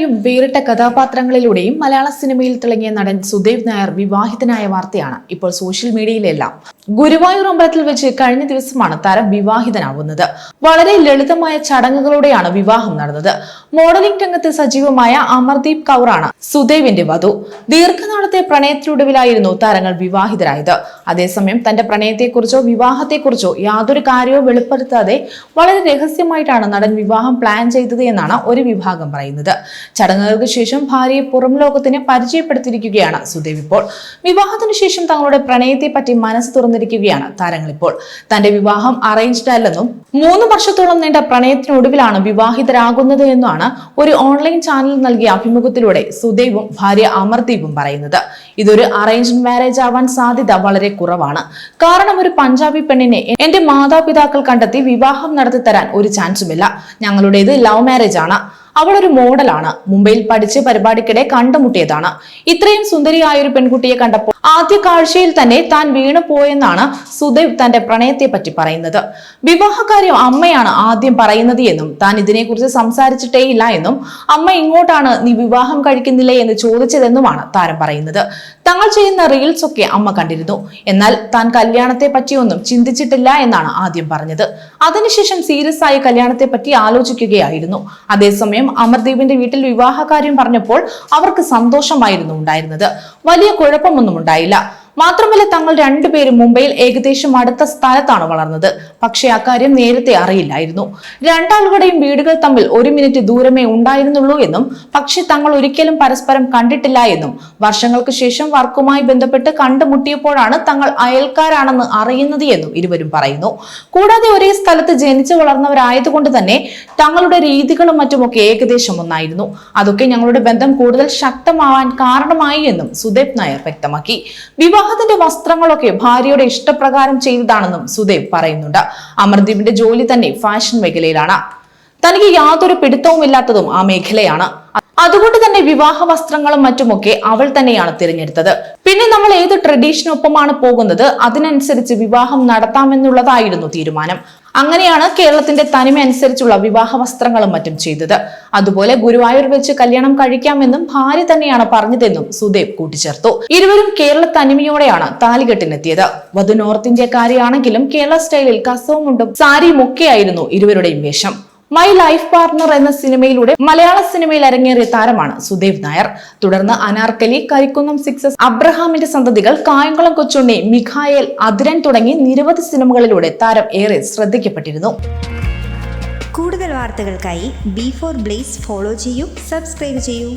നായകനായും വേറിട്ട കഥാപാത്രങ്ങളിലൂടെയും മലയാള സിനിമയിൽ തിളങ്ങിയ നടൻ സുദേവ് നായർ വിവാഹിതനായ വാർത്തയാണ് ഇപ്പോൾ സോഷ്യൽ മീഡിയയിലെല്ലാം. ഗുരുവായൂർ അമ്പലത്തിൽ വെച്ച് കഴിഞ്ഞ ദിവസമാണ് താരം വിവാഹിതനാവുന്നത്. വളരെ ലളിതമായ ചടങ്ങുകളോടെയാണ് വിവാഹം നടന്നത്. മോഡലിംഗ് രംഗത്ത് സജീവമായ അമർദീപ് കൗറാണ് സുദേവിന്റെ വധു. ദീർഘനാളത്തെ പ്രണയത്തിനൊടുവിലായിരുന്നു താരങ്ങൾ വിവാഹിതരായത്. അതേസമയം തന്റെ പ്രണയത്തെക്കുറിച്ചോ വിവാഹത്തെക്കുറിച്ചോ യാതൊരു കാര്യവും വെളിപ്പെടുത്താതെ വളരെ രഹസ്യമായിട്ടാണ് നടൻ വിവാഹം പ്ലാൻ ചെയ്തത് എന്നാണ് ഒരു വിഭാഗം പറയുന്നത്. ചടങ്ങുകൾക്ക് ശേഷം ഭാര്യയെ പുറം ലോകത്തിന് പരിചയപ്പെടുത്തിയിരിക്കുകയാണ് സുദേവ് ഇപ്പോൾ. വിവാഹത്തിനു ശേഷം തങ്ങളുടെ പ്രണയത്തെ പറ്റി മനസ്സ് തുറന്നിരിക്കുകയാണ് താരങ്ങൾ ഇപ്പോൾ തന്റെ വിവാഹം അറേഞ്ച്ഡ് അല്ലെന്നും മൂന്ന് വർഷത്തോളം നീണ്ട പ്രണയത്തിനൊടുവിലാണ് വിവാഹിതരാകുന്നത് എന്നാണ് ഒരു ഓൺലൈൻ ചാനൽ നൽകിയ അഭിമുഖത്തിലൂടെ സുദേവും ഭാര്യ അമർദീപും പറയുന്നത്. ഇതൊരു അറേഞ്ച്ഡ് മാരേജ് ആവാൻ സാധ്യത വളരെ കുറവാണ്. കാരണം ഒരു പഞ്ചാബി പെണ്ണിനെ എന്റെ മാതാപിതാക്കൾ കണ്ടെത്തി വിവാഹം നടത്തി തരാൻ ഒരു ചാൻസുമില്ല ഞങ്ങളുടേത് ലവ് മാരേജ് ആണ്. അവൾ ഒരു മോഡലാണ്. മുംബൈയിൽ പഠിച്ച് പരിപാടിക്കിടെ കണ്ടുമുട്ടിയതാണ്. ഇത്രയും സുന്ദരിയായ ഒരു പെൺകുട്ടിയെ കണ്ടപ്പോൾ ആദ്യ കാഴ്ചയിൽ തന്നെ താൻ വീണു പോയെന്നാണ് സുദേവ് തന്റെ പ്രണയത്തെ പറ്റി പറയുന്നത്. വിവാഹകാര്യം അമ്മയാണ് ആദ്യം പറയുന്നത് എന്നും താൻ ഇതിനെക്കുറിച്ച് സംസാരിച്ചിട്ടേ ഇല്ല എന്നും അമ്മ ഇങ്ങോട്ടാണ് നീ വിവാഹം കഴിക്കുന്നില്ലേ എന്ന് ചോദിച്ചതെന്നുമാണ് താരം പറയുന്നത്. തങ്ങൾ ചെയ്യുന്ന റീൽസ് ഒക്കെ അമ്മ കണ്ടിരുന്നു. എന്നാൽ താൻ കല്യാണത്തെ പറ്റിയൊന്നും ചിന്തിച്ചിട്ടില്ല എന്നാണ് ആദ്യം പറഞ്ഞത്. അതിനുശേഷം സീരിയസ് ആയി കല്യാണത്തെ പറ്റി ആലോചിക്കുകയായിരുന്നു. അതേസമയം അമർദീപിന്റെ വീട്ടിൽ വിവാഹകാര്യം പറഞ്ഞപ്പോൾ അവർക്ക് സന്തോഷമായിരുന്നു ഉണ്ടായിരുന്നത്. വലിയ കുഴപ്പമൊന്നും ഉണ്ടായില്ല. മാത്രമല്ല തങ്ങൾ രണ്ടുപേരും മുംബൈയിൽ ഏകദേശം അടുത്ത സ്ഥലത്താണ് വളർന്നത്. പക്ഷേ അക്കാര്യം നേരത്തെ അറിയില്ലായിരുന്നു. രണ്ടാളുകളുടെയും വീടുകൾ തമ്മിൽ ഒരു മിനിറ്റ് ദൂരമേ ഉണ്ടായിരുന്നുള്ളൂ എന്നും പക്ഷെ തങ്ങൾ ഒരിക്കലും പരസ്പരം കണ്ടിട്ടില്ല എന്നും വർഷങ്ങൾക്ക് ശേഷം വർക്കുമായി ബന്ധപ്പെട്ട് കണ്ടുമുട്ടിയപ്പോഴാണ് തങ്ങൾ അയൽക്കാരാണെന്ന് അറിയുന്നത് എന്നും ഇരുവരും പറയുന്നു. കൂടാതെ ഒരേ സ്ഥലത്ത് ജനിച്ചു വളർന്നവരായതുകൊണ്ട് തന്നെ തങ്ങളുടെ രീതികളും മറ്റുമൊക്കെ ഏകദേശം ഒന്നായിരുന്നു. അതൊക്കെ ഞങ്ങളുടെ ബന്ധം കൂടുതൽ ശക്തമാവാൻ കാരണമായി എന്നും സുദേപ് നായർ വ്യക്തമാക്കി. വിവാഹത്തിന്റെ വസ്ത്രങ്ങളൊക്കെ ഭാര്യയുടെ ഇഷ്ടപ്രകാരം ചെയ്തതാണെന്നും സുദേവ് പറയുന്നുണ്ട്. അമർദീപിന്റെ ജോലി തന്നെ ഫാഷൻ മേഖലയിലാണ്. തനിക്ക് യാതൊരു പിടുത്തവും ഇല്ലാത്തതും ആ മേഖലയാണ്. അതുകൊണ്ട് തന്നെ വിവാഹ വസ്ത്രങ്ങളും മറ്റുമൊക്കെ അവൾ തന്നെയാണ് തിരഞ്ഞെടുത്തത്. പിന്നെ നമ്മൾ ഏത് ട്രഡീഷനൊപ്പമാണ് പോകുന്നത്? അതിനനുസരിച്ച് വിവാഹം നടത്താമെന്നുള്ളതായിരുന്നു തീരുമാനം. അങ്ങനെയാണ് കേരളത്തിന്റെ തനിമ അനുസരിച്ചുള്ള വിവാഹ വസ്ത്രങ്ങളും മറ്റും ചെയ്തത്. അതുപോലെ ഗുരുവായൂർ വെച്ച് കല്യാണം കഴിക്കാമെന്നും ഭാര്യ തന്നെയാണ് പറഞ്ഞതെന്നും സുദേവ് കൂട്ടിച്ചേർത്തു. ഇരുവരും കേരള തനിമയോടെയാണ് താലികെട്ടിനെത്തിയത്. വധു നോർത്ത് ഇന്ത്യക്കാരിയാണെങ്കിലും കേരള സ്റ്റൈലിൽ കസവും മുണ്ടും സാരിയും ഒക്കെയായിരുന്നു ഇരുവരുടെയും വേഷം. മൈ ലൈഫ് പാർട്ണർ എന്ന സിനിമയിലൂടെ മലയാള സിനിമയിൽ അരങ്ങേറിയ താരമാണ് സുദേവ് നായർ. തുടർന്ന് അനാർക്കലി കരിക്കുന്നം സിക്സസ് അബ്രഹാമിന്റെ സന്തതികൾ കായംകുളം കൊച്ചുണ്ണി മിഖായേൽ അതിരൻ തുടങ്ങി നിരവധി സിനിമകളിലൂടെ താരം ഏറെ ശ്രദ്ധിക്കപ്പെട്ടിരുന്നു. കൂടുതൽ വാർത്തകൾക്കായി ബി ഫോർ ബ്ലേസ് ഫോളോ ചെയ്യൂ സബ്സ്ക്രൈബ് ചെയ്യൂ.